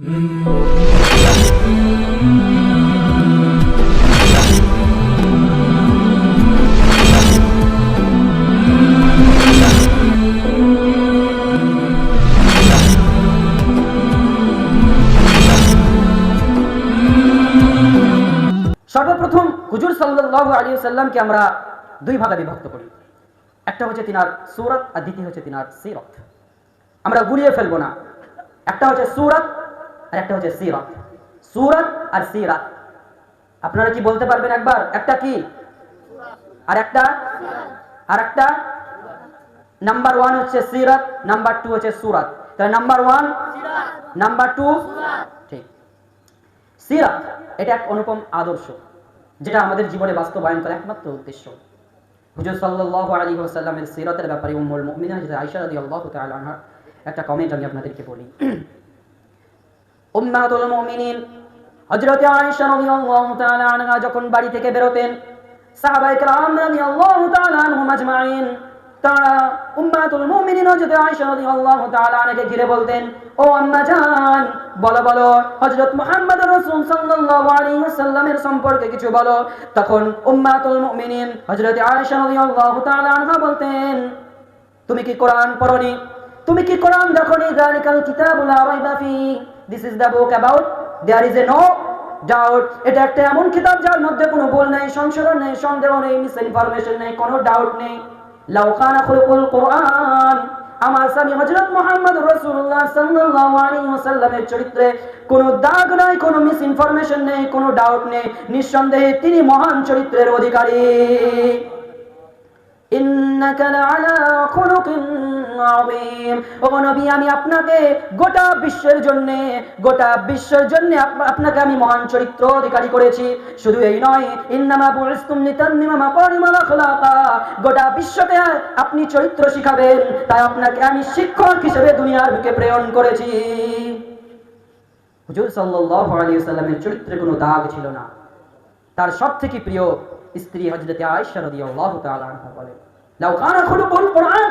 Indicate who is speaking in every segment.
Speaker 1: সর্বপ্রথম হুজুর সাল্লাল্লাহু আলী সাল্লামকে আমরা দুই ভাগে বিভক্ত করি। একটা হচ্ছে তিনার সুরত, আর দ্বিতীয় হচ্ছে তিনার সিরত। আমরা গুলিয়ে ফেলব না। একটা হচ্ছে সুরত আর একটা হচ্ছে সিরত সুরত আর সিরাত আপনারা কি বলতে পারবেন একবার? একটা কি? আর একটা? আর একটা? নাম্বার ওয়ান হচ্ছে সিরাত নাম্বার টু হচ্ছে সুরাত। তাহলে নাম্বার ওয়ান নাম্বার টু ঠিক। সিরাত, এটা এক অনুপম আদর্শ, যেটা আমাদের জীবনে বাস্তবায়ন করার একমাত্র উদ্দেশ্য। হুজুর ওয়াসাল্লামের সিরাতের ব্যাপারে একটা কমেন্ট আমি আপনাদেরকে বলি। উম্মাতুল মুমিনিন। আয়েশা রাদিয়াল্লাহু তাআলা আনহা যখন বাড়ি থেকে বেরোতেন, সাহাবায়ে রাদিয়াল্লাহু তাআলা আনহুম আজমাইন। তারা উম্মাতুল মুমিনিন হযরত আয়েশা রাদিয়াল্লাহু তাআলা আনহাকে ঘিরে বলতেন, ও আম্মা জান, বলো বলো, হযরত মুহাম্মদ রাসূল সাল্লাল্লাহু আলাইহি ওয়াসাল্লামের সম্পর্কে কিছু বলো। তখন উম্মাতুল মুমিনিন হযরত আয়েশা রাদিয়াল্লাহু তাআলা আনহা বলতেন, তুমি কি কোরআন পড়নি? তুমি কি কোরআন দেখনি? যালিকাল কিতাবুল রাইবা this is the book about there is a no doubt এটা একটা এমন কিতাব যার মধ্যে কোনো ভুল নেই, সংশোধন নেই, সন্দেহ নেই মিস ইনফরমেশন নেই, কোনো ডাউট নেই। লাউ কানা খুলুকুল কোরআন। আমার স্বামী হযরত মুহাম্মদ রাসূলুল্লাহ সাল্লাল্লাহু আলাইহি ওয়াসাল্লামের চরিত্রে কোনো দাগ নাই, কোনো মিস ইনফরমেশন নেই, কোনো ডাউট নেই। নিঃসন্দেহে তিনি মহান চরিত্রের অধিকারী। ইন্নাকা লাআলা খুলুকিন আযীম। ও নবী, আমি আপনাকে গোটা বিশ্বের জন্য, গোটা বিশ্বের জন্য আপনাকে আমি মহান চরিত্র অধিকারী করেছি। শুধু এই নয়, ইন্নামা বুইসতুম লিতাম্মিমা মাকারিমাল আখলাকা। গোটা বিশ্বকে আপনি চরিত্র শিখাবেন, তাই আপনাকে আমি শিক্ষক হিসেবে দুনিয়ার বুকে প্রেরণ করেছি। হুজুর সাল্লাল্লাহু আলাইহি ওয়াসাল্লামের চরিত্রে কোনো দাগ ছিল না। তার সবথেকে প্রিয় স্ত্রী হযরতে আয়েশা রাদিয়াল্লাহু তাআলা আনহা বলেন, লাউ কানা খুলুকুল কোরআন।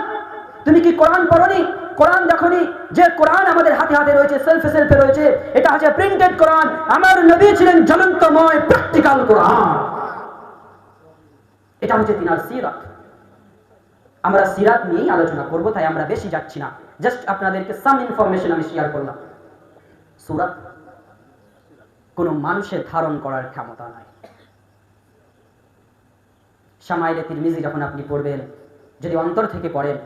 Speaker 1: তুমি কি কোরআন পড়নি? কোরআন দেখনি? যে কোরআন আমাদের হাতে হাতে রয়েছে সেলফে সেলফে রয়েছে, এটা হচ্ছে প্রিন্টেড কোরআন। আমার নবী ছিলেন জ্বলন্তময় প্র্যাকটিক্যাল কোরআন। এটা হচ্ছে তিনার সিরাত। আমরা সিরাত নিয়েই আলোচনা করব, তাই আমরা বেশি যাচ্ছি না। জাস্ট আপনাদেরকে সাম ইনফরমেশন আমি শেয়ার করলাম। সুরাত, কোনো মানুষের ধারণ করার ক্ষমতা নাই। সামাইলে তিরমিজি যখন আপনি পড়বেন, যদি অন্তর থেকে পড়েন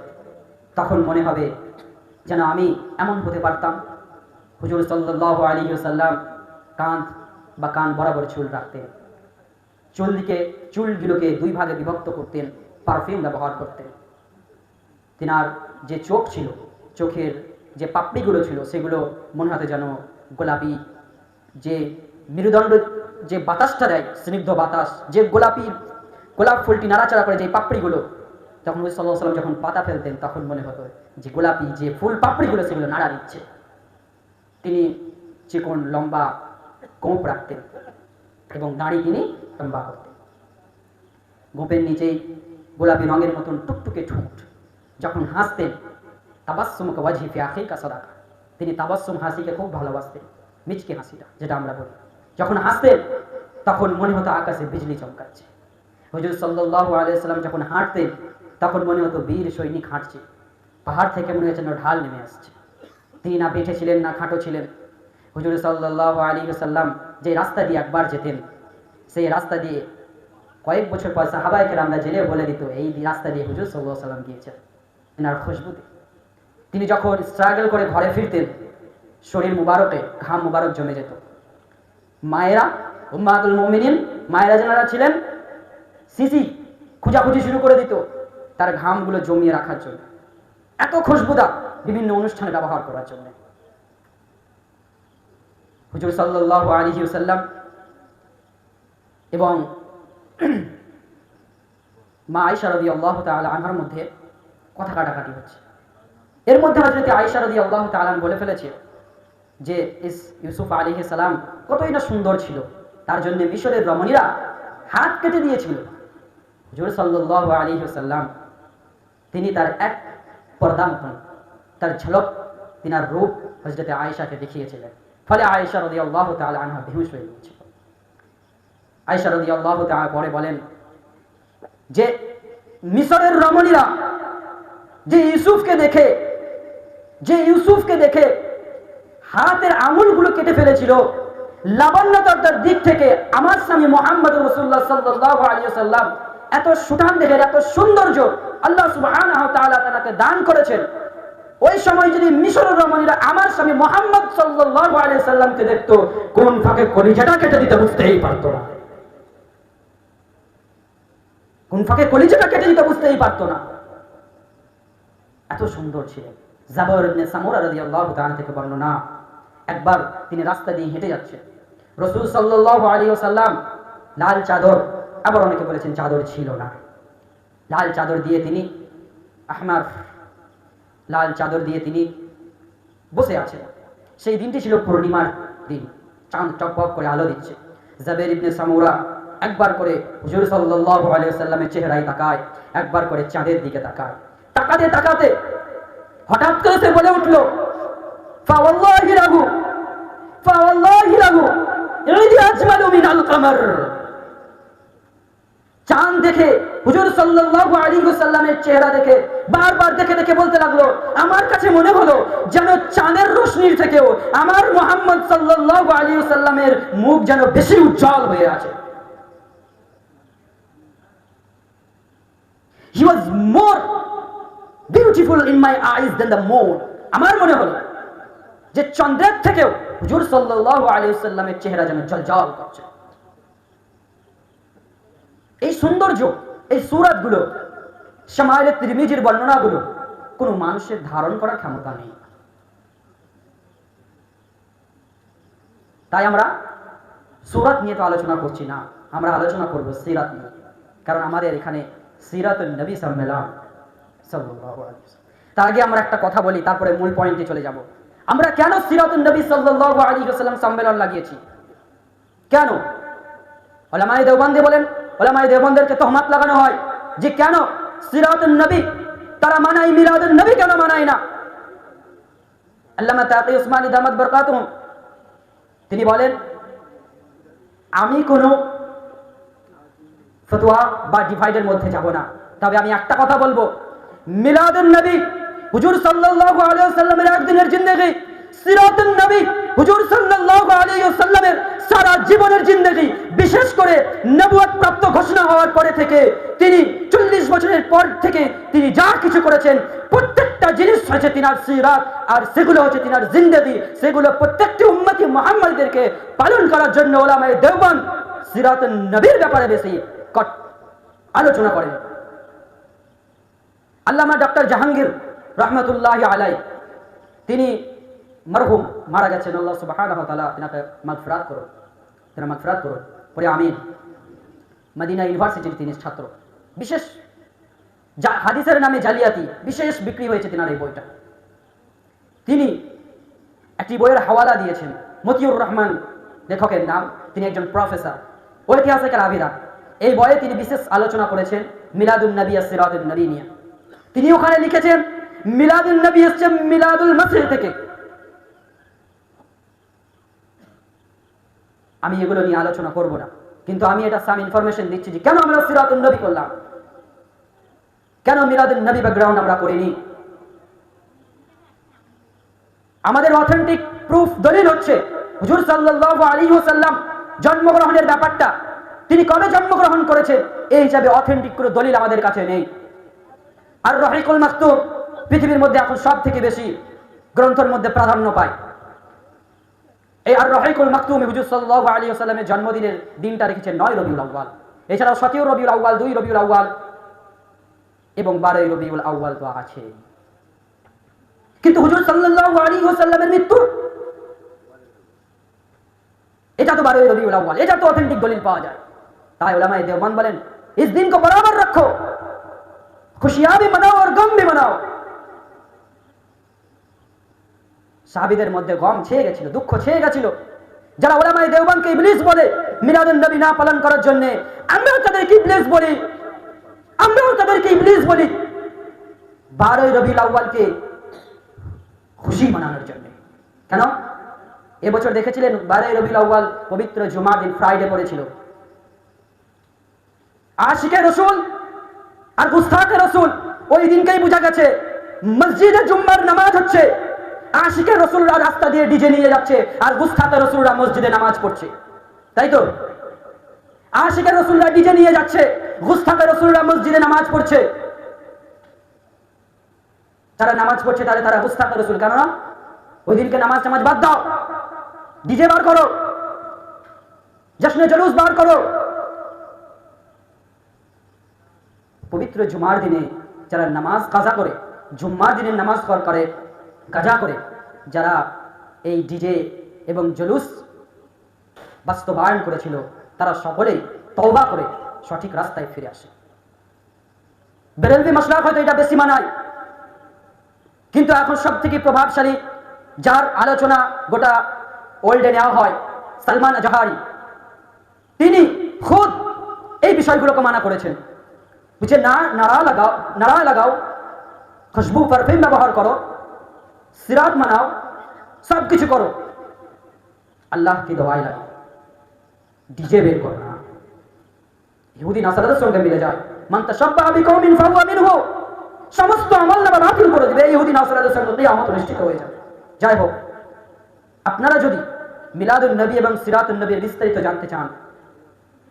Speaker 1: তখন মনে হবে যেন আমি এমন হতে পারতাম। হুজুর সাল্লাহ আলী সাল্লাম কাঁধ বা কান বরাবর চুল রাখতেন। চুল দিকে চুলগুলোকে দুই ভাগে বিভক্ত করতেন পারফিউম ব্যবহার করতেন। তিনার যে চোখ ছিল, চোখের যে পাপড়িগুলো ছিল, সেগুলো মনে হতে যেন গোলাপি। যে মেরুদণ্ড যে বাতাসটা দেয়, স্নিগ্ধ বাতাস, যে গোলাপি গোলাপ ফুলটি নাড়াচাড়া করে যে পাপড়িগুলো যখন ওই সাল্লাহ সাল্লাম যখন পাতা ফেলতেন, তখন মনে হতো যে গোলাপি, যে ফুল পাপড়িগুলো সেগুলো নাড়া দিচ্ছে। তিনি চিকন, লম্বা কোঁপ রাখতেন এবং দাড়ি তিনি লম্বা করতেন। গোপের নিচেই গোলাপি রঙের মতন টুকটুকে ঠোঁট। যখন হাসতেন তাবাসমকে ওয়াজিফে আখে কাসাদাকা তিনি তাবাসম হাসিকে খুব ভালোবাসতেন, মিচকে হাসিটা, যেটা আমরা বলি। যখন হাসতেন, তখন মনে হতো আকাশে বিজলি চমকাচ্ছে। হুজুর সাল্লাহ আলিয়াল্লাম যখন হাঁটতেন তখন মনে হতো বীর সৈনিক হাঁটছে। পাহাড় থেকে মনে হচ্ছে ঢাল নেমে আসছে। তিনি না পেটে ছিলেন, না খাটো ছিলেন। হুজুর সাল্লাহ আলী সাল্লাম যে রাস্তা দিয়ে একবার যেতেন, সেই রাস্তা দিয়ে কয়েক বছর পর সাহাবাইকে আমরা জেলে বলে দিত, এই রাস্তা দিয়ে হুজুর সাল্লাহ সাল্লাম গিয়েছেন, এনার খুশবুতে। তিনি যখন স্ট্রাগল করে ঘরে ফিরতেন, শরীর মুবারকে, ঘাম মুবারক জমে যেত। মায়েরা উম্মাদুল মমিনিন, মায়েরা যারা ছিলেন, সিসি খুঁজাখুঁজি শুরু করে দিত। তার ঘামগুলো জমিয়ে রাখার জন্য। এত খুশবুদা বিভিন্ন অনুষ্ঠানে ব্যবহার করার জন্য। হুজুর সাল্লাহ আলী সাল্লাম এবং মা আয়সা রদি আল্লাহ তাল আনহার মধ্যে কথা কাটাকাটি হচ্ছে। এর মধ্যে হজরত আয়সা রদি আল্লাহ তালান বলে ফেলেছে যে, ইস ইউসুফ আলী সালাম কতই না সুন্দর ছিল। তার জন্য মিশরের রমণীরা হাত কেটে দিয়েছিল। হুজুর সাল্লাহ আলী সাল্লাম তিনি তার এক পর্দা মতন তার ঝলক, তিনার রূপ হজরতে আয়েশাকে দেখিয়েছিলেন। ফলে আয়েশা রদি আল্লাহ তাআলা আনহা বেহুশ হয়ে গিয়েছিল। আয়েশা রদি আল্লাহ তাআলা পরে বলেন যে মিশরের রমণীরা যে ইউসুফকে দেখে, যে ইউসুফকে দেখে হাতের আঙুলগুলো কেটে ফেলেছিল, লাবণ্যতার দিক থেকে আমার স্বামী মোহাম্মদ রসুল্লাহ সাল্লাহ আলী সাল্লাম এত সুঠাম দেখে এত সৌন্দর্য আল্লাহ সুবহানাহু তাআলা তাকে দান করেছেন। ওই সময় যদি মিশরের রমণীরা আমার স্বামী মোহাম্মদ সাল্লাল্লাহু আলাইহি সাল্লামকে দেখতো, কোন ফাঁকে কলিজাটা কেটে দিতে বুঝতেই পারতো না। কোন ফাঁকে কলিজাটা কেটে দিতে বুঝতেই পারতো না। এত সুন্দর ছিলেন। জাবর ইবনে সামুরা রাদিয়াল্লাহু তাআলা থেকে বর্ণনা। একবার তিনি রাস্তা দিয়ে হেঁটে যাচ্ছেন। রসুল সাল্লাল্লাহু আলাইহি ওয়াসাল্লাম লাল চাদর আবার অনেকে বলেছেন চাদর ছিল না। লাল চাদর দিয়ে তিনি আহমার, লাল চাদর দিয়ে তিনি বসে আছেন। সেই দিনটি ছিল পূর্ণিমার দিন। চাঁদ টকবক করে আলো দিচ্ছে। জাবের ইবনে সামুরা একবার করে হুজুর ওয়াসাল্লামের চেহারায় তাকায়, একবার করে চাঁদের দিকে তাকায়। তাকাতে তাকাতে হঠাৎ করে সে বলে উঠল ফাওয়াল্লাহি লাহু ফাওয়াল্লাহি লাহু ইদি আজমালু মিনাল কামার। চাঁদ দেখে, হুজুর সাল্লাল্লাহু আলাইহি ওয়াসাল্লামের চেহারা দেখে বারবার দেখে দেখে বলতে লাগল, আমার কাছে মনে হলো যেন চাঁদের রোশনির থেকেও আমার মোহাম্মদ সাল্লাল্লাহু আলাইহি ওয়াসাল্লামের মুখ যেন বেশি উজ্জ্বল হয়ে আছে। He was more beautiful in my eyes then the moon আমার মনে হলো যে চন্দ্রের থেকেও হুজুর সাল্লাল্লাহু আলাইহি ওয়াসাল্লামের চেহারা যেন জ্বলজ্বল করছে। এই সৌন্দর্য, এই সুরাতগুলো সামায়ের তিরমিজির বর্ণনাগুলো, কোনো মানুষের ধারণ করার ক্ষমতা নেই। তাই আমরা সুরাত নিয়ে তো আলোচনা করছি না, আমরা আলোচনা করব সিরাত নিয়ে। কারণ আমাদের এখানে সিরাত নবী সম্মেলন। তার আগে আমরা একটা কথা বলি, তারপরে মূল পয়েন্টে চলে যাব। আমরা কেন সিরাতুন নবী সাল্লাল্লাহু আলাইহি সম্মেলন লাগিয়েছি? কেন? বলেন ওলামাই দেওবন্দেরকে তহমাত লাগানো হয় যে কেন সিরাতুন নবী? তারা মানায়, মিলাদুন নবী কেন মানায় না? আল্লামা উসমানী বরকাতুহুম তিনি বলেন, আমি কোনো ফতোয়া বা ডিভাইডের মধ্যে যাব না। তবে আমি একটা কথা বলব। মিলাদুন নবী হুজুর সাল্লাল্লাহু আলাইহি ওয়াসাল্লামের একদিনের জিন্দেগি সিরাতুন নবী, হুজুর সাল্লাল্লাহু আলাইহি ওয়াসাল্লামের সারা জীবনের বিশেষ করে নবুয়ত প্রাপ্ত ঘোষণা হওয়ার পরে থেকে তিনি চল্লিশ বছরের পর থেকে তিনি যা কিছু করেছেন, প্রত্যেকটা জিনিস হচ্ছে তিনার সিরাত, আর সেগুলো হচ্ছে তিনার সেগুলো প্রত্যেকটি উম্মতি পালন করার জন্য সিরাতুন নবীর ব্যাপারে বেশি আলোচনা করেন। আল্লামা ডক্টর জাহাঙ্গীর রহমতুল্লাহ আলাই তিনি মরহুম, মারা গেছেন আল্লাহ ওয়া তাআলা, তিনাকে মাগফিরাত করুন তিনা মাগফিরাত করুন পরে আমিন, মদিনা ইউনিভার্সিটির তিনি ছাত্র। বিশেষ যা হাদিসের নামে জালিয়াতি, বিশেষ বিক্রি হয়েছে তিনার এই বইটা। তিনি একটি বইয়ের হাওয়ালা দিয়েছেন, মতিউর রহমান লেখকের নাম, তিনি একজন প্রফেসর, ঐতিহাসিক আবিরা এই বইয়ে তিনি বিশেষ আলোচনা করেছেন মিলাদুল নবী সিরাদুল নবী নিয়ে। তিনি ওখানে লিখেছেন মিলাদুল নবী এসছে মিলাদুল মসিহ থেকে। আমি এগুলো নিয়ে আলোচনা করব না। কিন্তু আমি এটা সাম ইনফরমেশন দিচ্ছি যে কেন আমরা সিরাতুল নবী করলাম? কেন মিলাদুল নবী ব্যাকগ্রাউন্ড আমরা করিনি? আমাদের অথেন্টিক প্রুফ দলিল হচ্ছে, হুজুর সাল্লাল্লাহু আলাইহি ওয়াসাল্লাম জন্মগ্রহণের ব্যাপারটা, তিনি কবে জন্মগ্রহণ করেছেন? এই হিসাবে অথেন্টিক কোনো দলিল আমাদের কাছে নেই। আর রহিকুল মাকতুব পৃথিবীর মধ্যে এখন সব থেকে বেশি গ্রন্থের মধ্যে প্রাধান্য পায়। এই আর রহিকুল মাকতুম হুজুর সাল্লাল্লাহু আলাইহি ওয়াসাল্লামের জন্মদিনের দিনটা রেখেছেন নয় রবিউল আউয়াল এছাড়াও সতেরো রবিউল আউয়াল দুই রবিউল আউয়াল এবং বারোই রবিউল আউয়াল তো আছে কিন্তু হুজুর সাল্লাল্লাহু আলাইহি ওয়াসাল্লামের মৃত্যু এটা তো বারোই রবিউল আউয়াল এটা তো অথেন্টিক দলিল পাওয়া যায় তাই ওলামায়ে দেওবন্দ বলেন इस दिन को बराबर रखो खुशियां भी मनाओ और गम भी मनाओ সাহাবিদের মধ্যে গম ছেয়ে গেছিল, দুঃখ ছেয়ে গেছিল। যারা ওলামাই দেওবানকে ইবলিস বলে, মিলাদুন নবী না পালন করার জন্য, আমরাও তাদেরকে ইবলিস বলি, আমরাও তাদেরকে ইবলিস বলি। বারোই রবি আউ্বালকে খুশি মানানোর জন্য। কেন? এবছর দেখেছিলেন বারে রবি আউ্বাল পবিত্র জুমার দিন ফ্রাইডে পড়েছিল। আশিকে রসুল আর গুস্তাকে রসুল, ওই দিনকেই বোঝা গেছে, মসজিদে জুম্মার নামাজ হচ্ছে। আশিকে রসুলরা রাস্তা দিয়ে ডিজে নিয়ে যাচ্ছে আর গুস্তাকে রসুলরা মসজিদে নামাজ পড়ছে। তাই তো? আশিকে রসুলরা ডিজে নিয়ে যাচ্ছে গুস্তাকে রসুলরা মসজিদে নামাজ পড়ছে। যারা নামাজ পড়ছে তাহলে তারা গুস্তাকে রসুল, কেননা ওই দিনকে নামাজ নামাজ বাদ দাও। ডিজে বার করো। জশ্নে জলুস বার করো। পবিত্র জুমার দিনে যারা নামাজ কাজা করে, জুম্মার দিনে নামাজ কর করে কাজা করে, যারা এই ডিজে এবং জলুস বাস্তবায়ন করেছিল, তারা সকলেই তওবা করে সঠিক রাস্তায় ফিরে আসে। বেরেলভি মশলা হয়তো এটা বেশি মানায়, কিন্তু এখন সব থেকে প্রভাবশালী, যার আলোচনা গোটা ওয়ার্ল্ডে নেওয়া হয়, সালমান জাহারি। তিনি খুদ এই বিষয়গুলোকে মানা করেছেন। বুঝে না, নাড়া লাগাও নাড়া লাগাও, খুশবু, পারফিউম ব্যবহার করো সিরাত মানাও সব কিছু করো। আল্লাহ কি দোয়াই লাগে ডিজে বের করো না। ইহুদি নাসারাদের সঙ্গে মিলে যায় মান তাশাব্বাহা বিকওমিন ফাহুয়া মিনহু। সমস্ত আমল নামা বাতিল করে দিবে ইহুদি নাসারাদের সঙ্গে। কিয়ামত নিশ্চিত হয়ে যাবে। যাই হোক, আপনারা যদি মিলাদুন নবী এবং সিরাতুন নবীর বিস্তারিত জানতে চান,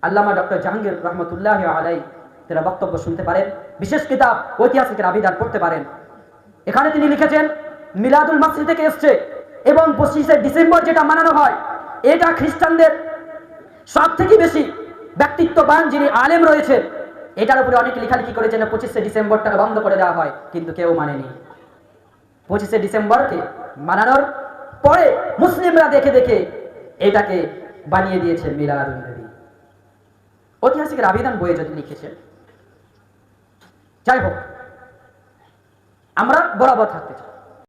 Speaker 1: আল্লামা ডক্টর জাহাঙ্গীর রহমতুল্লাহ আলাই তারা বক্তব্য শুনতে পারেন। বিশেষ কিতাব ঐতিহাসিকের আবিদার পড়তে পারেন। এখানে তিনি লিখেছেন মিলাদুল মাসরি থেকে এসছে। এবং পঁচিশে ডিসেম্বর যেটা মানানো হয়, এটা খ্রিস্টানদের সব থেকে বেশি ব্যক্তিত্ববান যিনি আলেম রয়েছে এটার উপরে অনেক লেখালেখি করেছেন পঁচিশে ডিসেম্বরটা বন্ধ করে দেওয়া হয়, কিন্তু কেউ মানেনি। পঁচিশে ডিসেম্বরকে মানানোর পরে মুসলিমরা দেখে দেখে এটাকে বানিয়ে দিয়েছে মিলাদুল নবী। ঐতিহাসিকের আবেদন বইয়ে যদি লিখেছেন। যাই হোক, আমরা বরাবর থাকতে চাই।